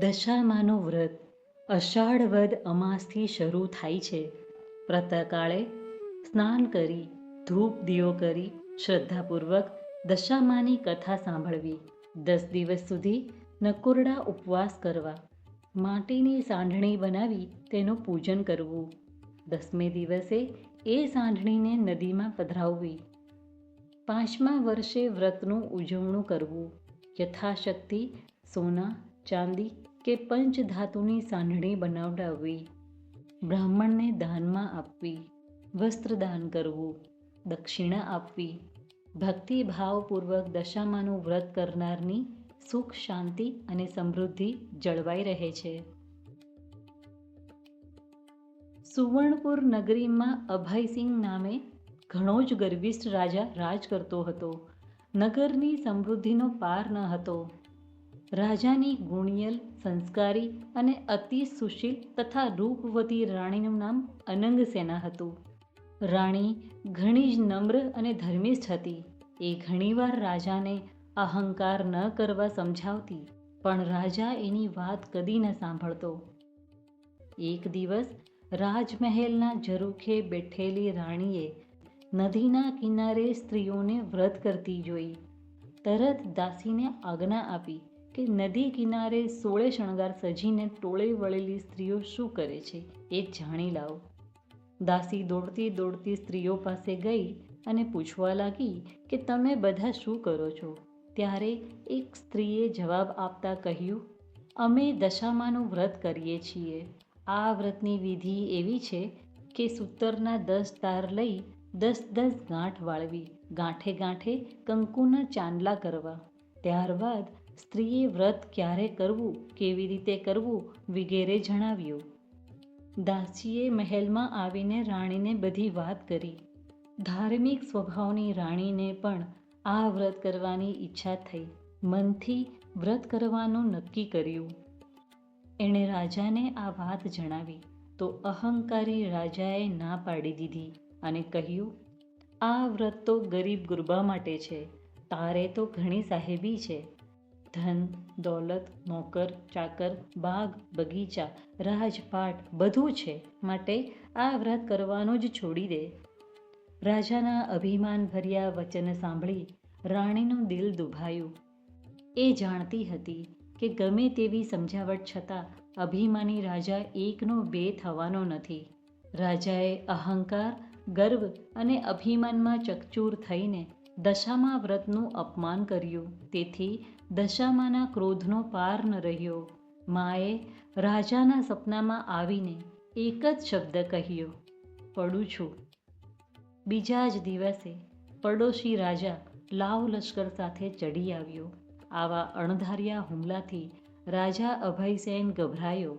દશામાનું વ્રત અષાઢ વદ અમાસથી શરૂ થાય છે. પ્રાતઃકાળે સ્નાન કરી, ધૂપ દીવો કરી, શ્રદ્ધાપૂર્વક દશામાની કથા સાંભળવી. દસ દિવસ સુધી નકોરડા ઉપવાસ કરવા. માટીની સાંઢણી બનાવી તેનું પૂજન કરવું. દસમે દિવસે એ સાંઢણીને નદીમાં પધરાવવી. પાંચમા વર્ષે વ્રતનું ઉજવણું કરવું. યથાશક્તિ સોના, ચાંદી કે પંચ ધાતુની સાંઢણી બનાવડાવવી, બ્રાહ્મણને દાનમાં આપવી, વસ્ત્રદાન કરવું, દક્ષિણા આપવી, ભક્તિભાવપૂર્વક દશામાનું વ્રત કરનારની સુખ, શાંતિ અને સમૃદ્ધિ જળવાઈ રહે છે. સુવર્ણપુર નગરીમાં અભયસિંહ નામે ઘણો જ ગર્વિષ્ઠ રાજા રાજ કરતો હતો. નગરની સમૃદ્ધિનો પાર ન હતો. રાજાની ગુણિયલ, સંસ્કારી અને અતિ સુશીલ તથા રૂપવતી રાણીનું નામ અનંગસેના હતું. રાણી ઘણી જ નમ્ર અને ધર્મિષ્ઠ હતી. એ ઘણીવાર રાજાને અહંકાર ન કરવા સમજાવતી, પણ રાજા એની વાત કદી ન સાંભળતો. એક દિવસ રાજમહેલના ઝરૂખે બેઠેલી રાણીએ નદીના કિનારે સ્ત્રીઓને વ્રત કરતી જોઈ. તરત દાસીને આજ્ઞા આપી કે નદી કિનારે સોળે શણગાર સજીને ટોળે વળેલી સ્ત્રીઓ શું કરે છે એ જાણી લાવો. દાસી દોડતી દોડતી સ્ત્રીઓ પાસે ગઈ અને પૂછવા લાગી કે તમે બધા શું કરો છો? ત્યારે એક સ્ત્રીએ જવાબ આપતા કહ્યું, અમે દશામાનું વ્રત કરીએ છીએ. આ વ્રતની વિધિ એવી છે કે સૂતરના દસ તાર લઈ દસ દસ ગાંઠ વાળવી, ગાંઠે ગાંઠે કંકુના ચાંદલા કરવા. ત્યારબાદ સ્ત્રીએ વ્રત ક્યારે કરવું, કેવી રીતે કરવું, વગેરે જણાવ્યું. દાસીએ મહેલમાં આવીને રાણીને બધી વાત કરી. ધાર્મિક સ્વભાવની રાણીને પણ આ વ્રત કરવાની ઈચ્છા થઈ. મનથી વ્રત કરવાનું નક્કી કર્યું. એણે રાજાને આ વાત જણાવી. તો અહંકારી રાજાએ ના પાડી દીધી અને કહ્યું, આ વ્રત તો ગરીબ ગુરબા માટે છે. તારે તો ઘણી સાહેબી છે. ધન, દોલત, નોકર, ચાકર, બાગ, બગીચા, રાજપાટ બધું છે. માટે આ વ્રત કરવાનું જ છોડી દે. રાજાના અભિમાન ભર્યા વચન સાંભળી રાણીનું દિલ દુભાયું. એ જાણતી હતી કે ગમે તેવી સમજાવટ છતાં અભિમાની રાજા એકનો બે થવાનો નથી. રાજાએ અહંકાર, ગર્વ અને અભિમાનમાં ચકચૂર થઈને દશામા વ્રતનું અપમાન કર્યું. તેથી દશામાના ક્રોધનો પાર ન રહ્યો. માએ રાજાના સપનામાં આવીને એક જ શબ્દ કહ્યો, પડું છું. બીજા જ દિવસે પડોશી રાજા લાવ લશ્કર સાથે ચડી આવ્યો. આવા અણધાર્યા હુમલાથી રાજા અભયસેન ગભરાયો.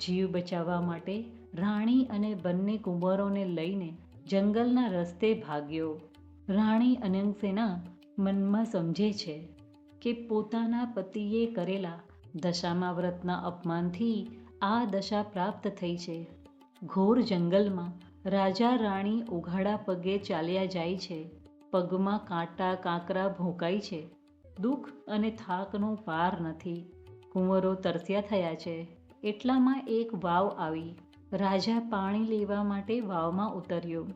જીવ બચાવવા માટે રાણી અને બંને કુંવરોને લઈને જંગલના રસ્તે ભાગ્યો. રાણી અનંગસેના મનમાં સમજે છે કે પોતાના પતિએ કરેલા દશામાં વ્રતના અપમાનથી આ દશા પ્રાપ્ત થઈ છે. ઘોર જંગલમાં રાજા રાણી ઉઘાડા પગે ચાલ્યા જાય છે. પગમાં કાંટા કાંકરા ભોંકાય છે. દુઃખ અને થાકનો પાર નથી. કુંવરો તરસ્યા થયા છે. એટલામાં એક વાવ આવી. રાજા પાણી લેવા માટે વાવમાં ઉતર્યો.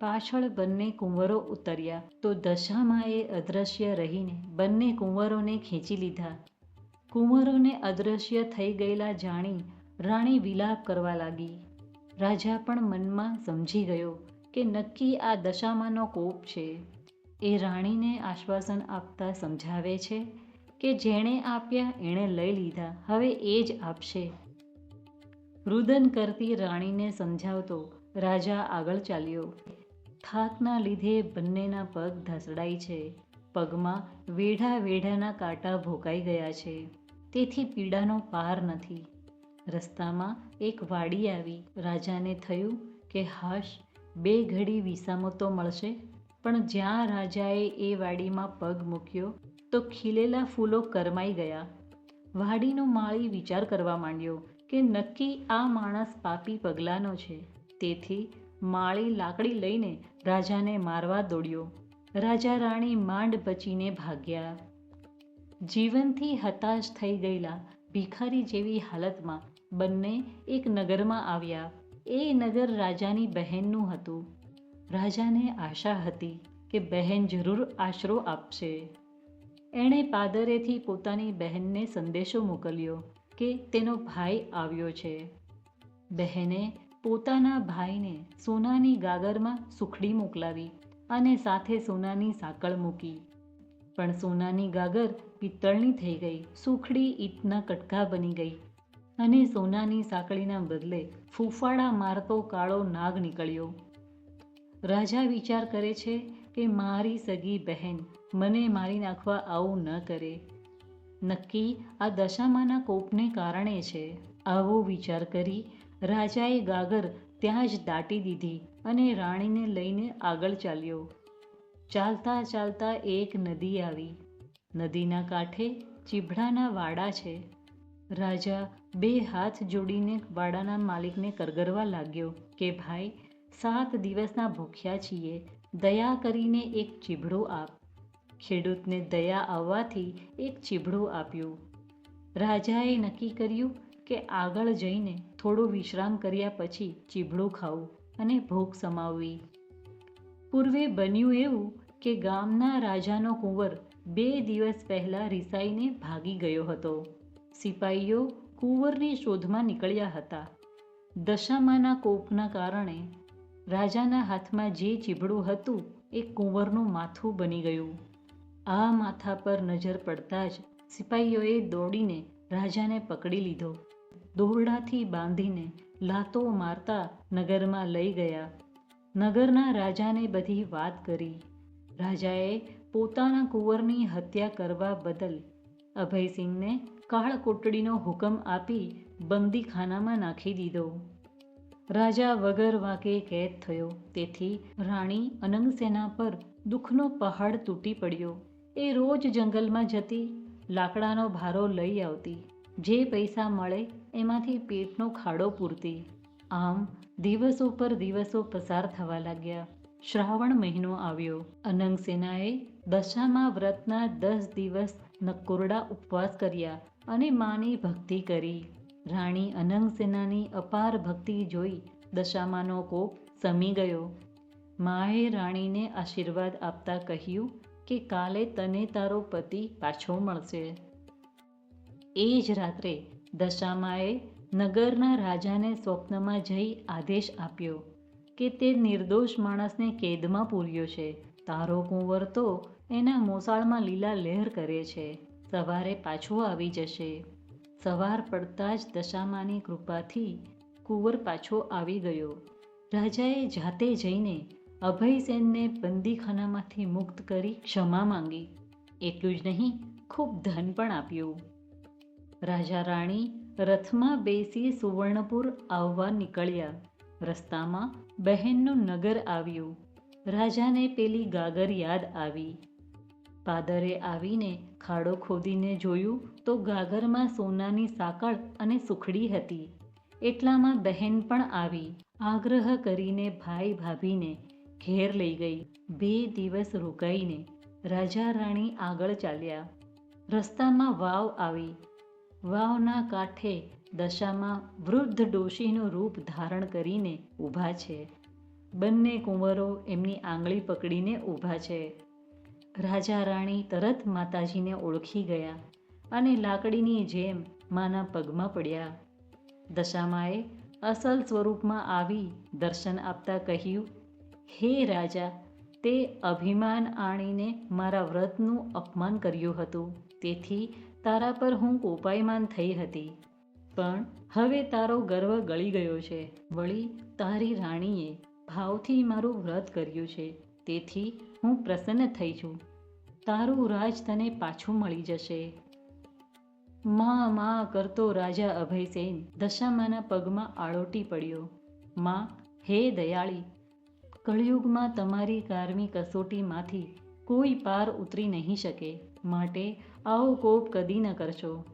પાછળ બંને કુંવરો ઉતર્યા તો દશામાએ અદૃશ્ય રહીને બંને કુંવરોને ખેંચી લીધા. કુંવરોને અદ્રશ્ય થઈ ગયેલા જાણી રાણી વિલાપ કરવા લાગી. રાજા પણ મનમાં સમજી ગયો કે નક્કી આ દશામાનો કોપ છે. એ રાણીને આશ્વાસન આપતા સમજાવે છે કે જેણે આપ્યા એણે લઈ લીધા, હવે એ જ આપશે. રુદન કરતી રાણીને સમજાવતો રાજા આગળ ચાલ્યો. થાકના લીધે બંનેના પગ ધસડાય છે. પગમાં વેઢા વેઢાના કાંટા ભોકાઈ ગયા છે. તેથી પીડાનો પાર નથી. રસ્તામાં એક વાડી આવી. રાજાને થયું કે હાશ, બે ઘડી વિસામો તો મળશે. પણ જ્યાં રાજાએ એ વાડીમાં પગ મૂક્યો, તો ખીલેલા ફૂલો કરમાઈ ગયા. વાડીનો માળી વિચાર કરવા માંડ્યો કે નક્કી આ માણસ પાપી પગલાનો છે. તેથી માળી લાકડી લઈને રાજાને મારવા દોડ્યો. રાજા રાણી માંડ બચીને ભાગ્યા. જીવનથી હતાશ થઈ ગયેલા ભિખારી જેવી હાલતમાં બંને એક નગરમાં આવ્યા. એ નગર રાજાની બહેનનું હતું. રાજાને આશા હતી કે બહેન જરૂર આશરો આપશે. એણે પાદરેથી પોતાની બહેનને સંદેશો મોકલ્યો કે તેનો ભાઈ આવ્યો છે. બહેને પોતાના ભાઈને સોનાની ગાગરમાં સુખડી મોકલાવી અને સાથે સોનાની સાંકળ મૂકી. પણ સોનાની ગાગર પિત્તળની થઈ ગઈ. સુખડી ઈંટના કટકા બની ગઈ અને સોનાની સાંકળીના બદલે ફૂફાડા મારતો કાળો નાગ નીકળ્યો. રાજા વિચાર કરે છે કે મારી સગી બહેન મને મારી નાખવા આવું ન કરે. નક્કી આ દશામાના કોપને કારણે છે. આવો વિચાર કરી રાજાએ ગાગર ત્યાં જ દાટી દીધી અને રાણીને લઈને આગળ ચાલ્યો. ચાલતા ચાલતા એક નદી આવી. નદીના કાંઠે ચીભડાના વાડા છે. રાજા બે હાથ જોડીને વાડાના માલિકને કરગરવા લાગ્યો કે, ભાઈ, સાત દિવસના ભૂખ્યા છીએ. દયા કરીને એક ચીભડું આપ. ખેડૂતને દયા આવવાથી એક ચીભડું આપ્યું. રાજાએ નક્કી કર્યું કે આગળ જઈને થોડો વિશ્રામ કર્યા પછી ચીભડું ખાવું અને ભોગ સમાવવી. પૂર્વે બન્યું એવું કે ગામના રાજાનો કુંવર બે દિવસ પહેલાં રિસાઈને ભાગી ગયો હતો. સિપાઈઓ કુંવરની શોધમાં નીકળ્યા હતા. દશામાના કોપના કારણે રાજાના હાથમાં જે ચીભડું હતું એ કુંવરનું માથું બની ગયું. આ માથા પર નજર પડતા જ સિપાઈઓએ દોડીને રાજાને પકડી લીધો. દોરડાથી બાંધીને લાતો મારતા નગરમાં લઈ ગયા. નગરના રાજાને બધી વાત કરી. રાજાએ પોતાના કુંવરની હત્યા કરવા બદલ અભયસિંહને કાળકોટડીનો હુકમ આપી બંદીખાનામાં નાખી દીધો. રાજા વગર વાંકે કેદ થયો. તેથી રાણી અનંગસેના પર દુઃખનો પહાડ તૂટી પડ્યો. એ રોજ જંગલમાં જતી લાકડાનો ભારો લઈ આવતી. જે પૈસા મળે એમાંથી પેટનો ખાડો પૂરતી. આમ દિવસો પર દિવસો પસાર થવા લાગ્યા. શ્રાવણ મહિનો આવ્યો. અનંગસેનાએ દશામાં વ્રતના દસ દિવસ નકોરડા ઉપવાસ કર્યા અને માની ભક્તિ કરી. રાણી અનંગસેનાની અપાર ભક્તિ જોઈ દશામાનો કોપ સમી ગયો. માએ રાણીને આશીર્વાદ આપતા કહ્યું કે કાલે તને તારો પતિ પાછો મળશે. એ જ રાત્રે દશામાએ નગરના રાજાને સ્વપ્નમાં જઈ આદેશ આપ્યો કે તે નિર્દોષ માણસને કેદમાં પૂર્યો છે. તારો કુંવર તો એના મોસાળમાં લીલા લહેર કરે છે. સવારે પાછો આવી જશે. સવાર પડતા જ દશામાની કૃપાથી કુંવર પાછો આવી ગયો. રાજાએ જાતે જઈને અભયસેનને બંદીખાનામાંથી મુક્ત કરી ક્ષમા માંગી. એટલું જ નહીં, ખૂબ ધન પણ આપ્યું. રાજા રાણી રથમાં બેસી સુવર્ણપુર આવવા નીકળ્યા. રસ્તામાં બહેનનું નગર આવ્યું. રાજાને પેલી ગાગર યાદ આવી. પાદરે આવીને ખાડો ખોદીને જોયું તો ગાગરમાં સોનાની સાંકળ અને સુખડી હતી. એટલામાં બહેન પણ આવી, આગ્રહ કરીને ભાઈ ભાભીને ઘેર લઈ ગઈ, બે દિવસ રોકાઈને. રાજા રાણી આગળ ચાલ્યા. રસ્તામાં વાવ આવી. વાવના કાંઠે દશામાં વૃદ્ધ ડોશીનું રૂપ ધારણ કરીને ઊભા છે. બંને કુંવરો એમની આંગળી પકડીને ઊભા છે. રાજા રાણી તરત માતાજીને ઓળખી ગયા અને લાકડીની જેમ માના પગમાં પડ્યા. દશામાએ અસલ સ્વરૂપમાં આવી દર્શન આપતા કહ્યું, હે રાજા, તે અભિમાન આણીને મારા વ્રતનું અપમાન કર્યું હતું. તેથી તારા પર હું કોપાયમાન થઈ હતી. પણ હવે તારો ગર્વ ગળી ગયો છે. વળી તારી રાણીએ ભાવથી મારું વ્રત કર્યું છે. તેથી હું પ્રસન્ન થઈ છું. તારું રાજ તને પાછું મળી જશે. મા માં કરતો રાજા અભયસેન દશામાના પગમાં આળોટી પડ્યો. માં, હે દયાળી, કળિયુગમાં તમારી કારમી કસોટીમાંથી કોઈ પાર ઉતરી નહીં શકે. માટે આવો કોપ કદી ન કરશો.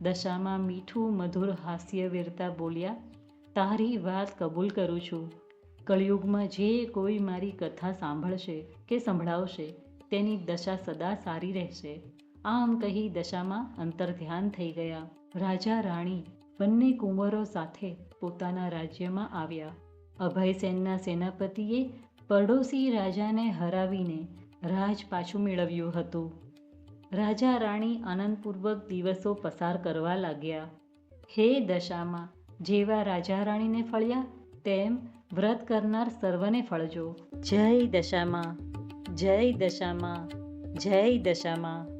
દશામાં મીઠું મધુર હાસ્ય વીરતા બોલ્યા, તારી વાત કબૂલ કરું છું. કળિયુગમાં જે કોઈ મારી કથા સાંભળશે કે સંભળાવશે, તેની દશા સદા સારી રહેશે. આમ કહી દશામાં અંતર ધ્યાન થઈ ગયા. રાજા, રાણી બંને કુંવરો સાથે પોતાના રાજ્યમાં આવ્યા. અભયસેનના સેનાપતિએ પડોશી રાજાને હરાવીને રાજ પાછું મેળવ્યું હતું. રાજા રાણી આનંદપૂર્વક દિવસો પસાર કરવા લાગ્યા. હે દશામાં, જેવા રાજા રાણીને ફળ્યા, તેમ વ્રત કરનાર સર્વને ફળજો. જય દશામાં જય દશામાં જય દશામાં.